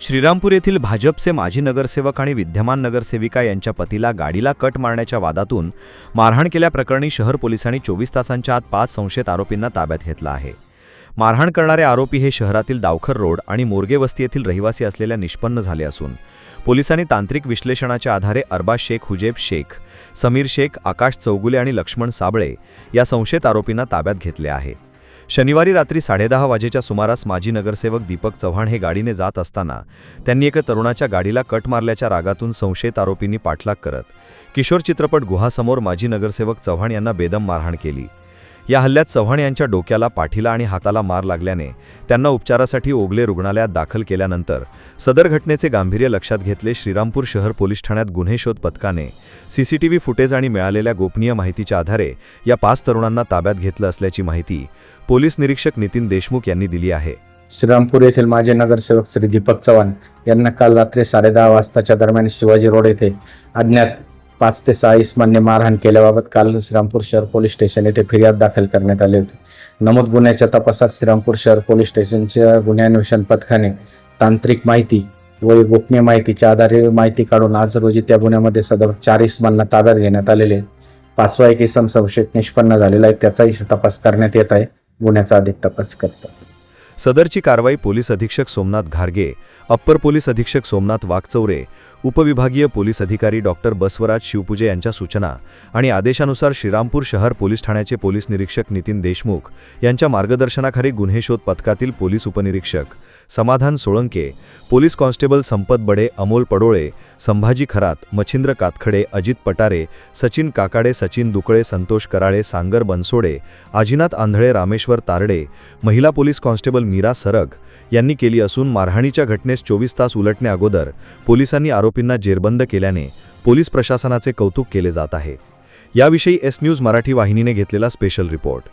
श्रीरामपूर येथील भाजपचे माजी नगरसेवक आणि विद्यमान नगरसेविका यांच्या पतीला गाडीला कट मारण्याच्या वादातून मारहाण केल्याप्रकरणी शहर पोलिसांनी चोवीस तासांच्या आत पाच संशयित आरोपींना ताब्यात घेतलं आहे. मारहाण करणारे आरोपी हे शहरातील दावखर रोड आणि मोरगे वस्ती येथील रहिवासी असलेल्या निष्पन्न झाले असून पोलिसांनी तांत्रिक विश्लेषणाच्या आधारे अरबाज शेख हुजेब शेख समीर शेख आकाश चौगुले आणि लक्ष्मण साबळे या संशयित आरोपींना ताब्यात घेतले आहे. शनिवारी रात्री साडेदहा वाजेच्या सुमारास माजी नगरसेवक दीपक चव्हाण हे गाडीने जात असताना त्यांनी एका तरुणाच्या गाडीला कट मारल्याच्या रागातून संशयित आरोपींनी पाठलाग करत. किशोर चित्रपट गुहासमोर माजी नगरसेवक चव्हाण यांना बेदम मारहाण केली. या हल्ल्यात चव्हाण यांच्या डोक्याला पाठीला आणि हाताला मार लागल्याने त्यांना उपचारासाठी ओगले रुग्णालयात दाखल केल्यानंतर सदर घटनेचे गांभीर्य लक्षात घेतले श्रीरामपूर शहर पोलीस ठाण्यात गुन्हे शोध पथकाने. सीसीटीव्ही फुटेज आणि मिळालेल्या गोपनीय माहितीच्या आधारे या पाच तरुणांना ताब्यात घेतलं असल्याची माहिती पोलीस निरीक्षक नितीन देशमुख यांनी दिली आहे. श्रीरामपूर येथील माजी नगरसेवक श्री दीपक चव्हाण यांना काल रात्री साडेदहा वाजताच्या दरम्यान शिवाजी रोड येथे अज्ञात पाच ते सहा इसमांनी मारहाण केल्याबाबत काल श्रीरामपूर शहर पोलीस स्टेशन येथे फिर्याद दाखल करण्यात आली होती. नमूद गुन्ह्याच्या तपासात श्रीरामपूर शहर पोलीस स्टेशनच्या गुन्ह्यान्वेषण पथकाने तांत्रिक माहिती व गोपनीय माहितीच्या आधारे माहिती काढून आज रोजी त्या गुन्ह्यामध्ये सदर चार इसमांना ताब्यात घेण्यात आलेले पाचवा एक इसम संशयित निष्पन्न झालेला आहे त्याचाही तपास करण्यात येत आहे गुन्ह्याचा अधिक तपास करतात. सदरची कारवाई पोलीस अधीक्षक सोमनाथ घारगे अप्पर पोलीस अधीक्षक सोमनाथ वागचौरे उपविभागीय पोलीस अधिकारी डॉक्टर बसवराज शिवपूजे यांच्या सूचना आणि आदेशानुसार श्रीरामपूर शहर पोलीस ठाण्याचे पोलीस निरीक्षक नितीन देशमुख यांच्या मार्गदर्शनाखाली गुन्हे शोध पथकातील पोलीस उपनिरीक्षक समाधान सोळंके पोलीस कॉन्स्टेबल संपत बडे अमोल पडोळे संभाजी खरात मच्छिंद्र कातखडे अजित पटारे सचिन काकाडे सचिन दुकळे संतोष कराळे सांगर बनसोडे आजीनाथ आंधळे रामेश्वर तारडे महिला पोलीस कॉन्स्टेबल मीरा सरग यांनी केली असून मारहाणीच्या घटनेस चोवीस तास उलटण्या अगोदर पोलिसांनी आरोपींना जेरबंद केल्याने पोलीस प्रशासनाचे कौतुक केले जात आहे. याविषयी एस न्यूज मराठी वाहिनीने घेतलेला स्पेशल रिपोर्ट.